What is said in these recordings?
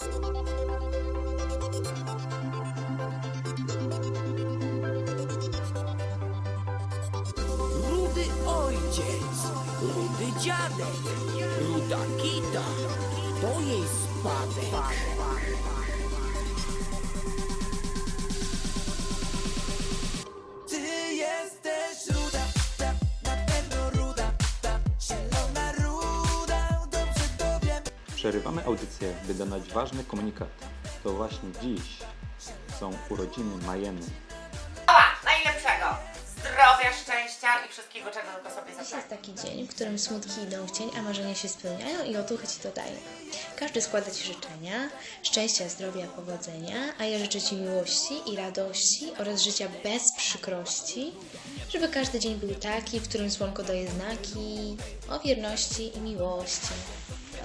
Rudy ojciec, rudy dziadek, ruda kita, to jej spadek. Przerywamy audycję, by dodać ważny komunikat. To właśnie dziś są urodziny Majeny. Oła, najlepszego! Zdrowia, szczęścia i wszystkiego, czego tylko sobie Dziś zapragniesz. jest taki dzień, w którym smutki idą w cień, a marzenia się spełniają i otuchy Ci dodają. Każdy składa Ci życzenia, szczęścia, zdrowia, powodzenia, a ja życzę Ci miłości i radości oraz życia bez przykrości, żeby każdy dzień był taki, w którym słonko daje znaki o wierności i miłości.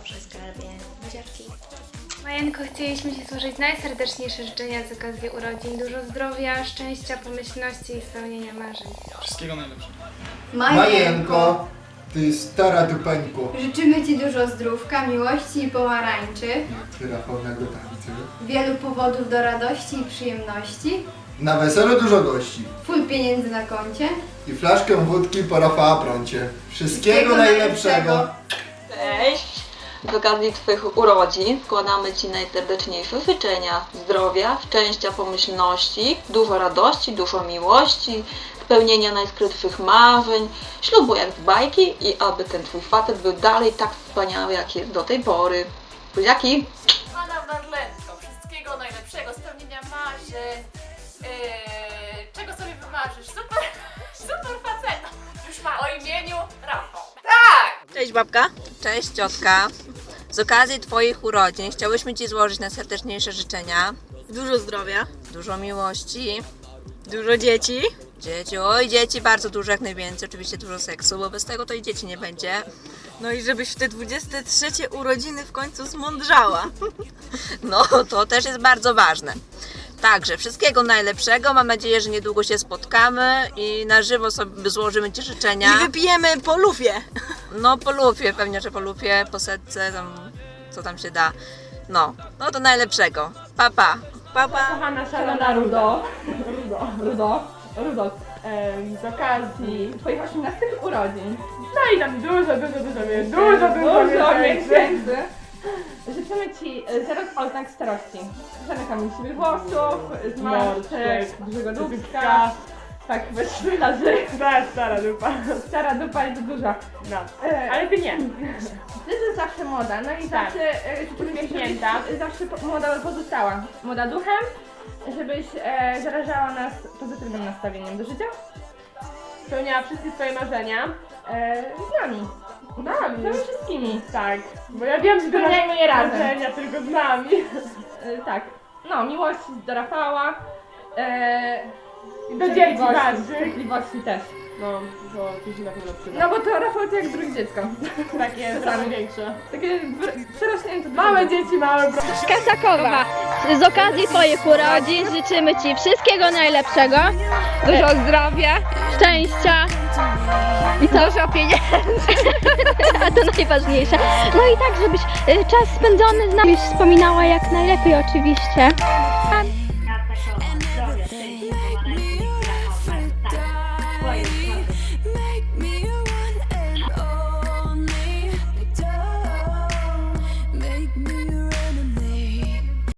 Proszę skarbie, buziaczki. Majenko, chcieliśmy Ci złożyć najserdeczniejsze życzenia z okazji urodzin. Dużo zdrowia, szczęścia, pomyślności i spełnienia marzeń. Wszystkiego najlepszego. Majenko, ty stara dupeńko. Życzymy Ci dużo zdrówka, miłości i pomarańczy, Rafał na gotawicy. wielu powodów do radości i przyjemności, Na weselu dużo gości. full pieniędzy na koncie. I flaszkę wódki po Rafała prącie. Wszystkiego najlepszego. Cześć! Z okazji Twoich urodzin składamy Ci najserdeczniejsze życzenia zdrowia, szczęścia, pomyślności, dużo radości, dużo miłości, spełnienia najskrytszych marzeń, ślubu jak z bajki i aby ten Twój facet był dalej tak wspaniały, jak jest do tej pory. Buziaki! Pana Marlenko, wszystkiego najlepszego, spełnienia marzeń, yy, czego sobie wymarzysz, super, super faceta. Już ma o imieniu Rafał. Tak! Cześć babka. Cześć ciotka. Z okazji Twoich urodzin chciałyśmy Ci złożyć najserdeczniejsze życzenia. Dużo zdrowia. Dużo miłości. Dużo dzieci. Dzieci, oj dzieci, bardzo dużo jak najwięcej. Oczywiście dużo seksu, bo bez tego to i dzieci nie będzie. No i żebyś w te 23 urodziny w końcu zmądrzała. No, to też jest bardzo ważne. Także wszystkiego najlepszego. Mam nadzieję, że niedługo się spotkamy i na żywo sobie złożymy Ci życzenia. I wypijemy po lufie. No po lufie, pewnie, że po lufie, po setce, tam, co tam się da. No, no to najlepszego. Pa, pa. Pa, pa. Kochana szalona Rudo, Rudo, Rudo, Rudo, em, z okazji Twoich 18 urodzin. No i tam dużo, dużo, dużo, dużo, dużo, dużo, dużo miesięcy. Życzymy Ci e, zero oznak starości. Żadnych siwych włosów, zmarszczek, dużego dupka. Tak, bez szpitarzy. Stara, stara dupa. Stara dupa jest duża. No. Ale ty nie. Ty zawsze młoda, no i zawsze e, Ci, żebyś zawsze po- młoda pozostała. Młoda duchem, żebyś e, zarażała nas pozytywnym nastawieniem do życia. Spełniała wszystkie swoje marzenia. E, z nami. Z nami. Z nami wszystkimi. Tak. Bo ja wiem, że spełniajmy je razem. Marzenia tylko z nami. E, tak. No, miłość do Rafała. E, I do dzieci bardziej. Cierpliwości też. No, bo się na pewno przyda. No bo to Rafał to jak drugie dziecko. Tak jest, ramy większe. Takie przerośnięte. Małe dzieci, małe bro. Kasakowa, z okazji Twoich urodzin życzymy Ci wszystkiego najlepszego, dużo zdrowia, szczęścia i dużo pieniędzy. A to najważniejsze. No i tak, żebyś y, czas spędzony z nami wspominała jak najlepiej oczywiście.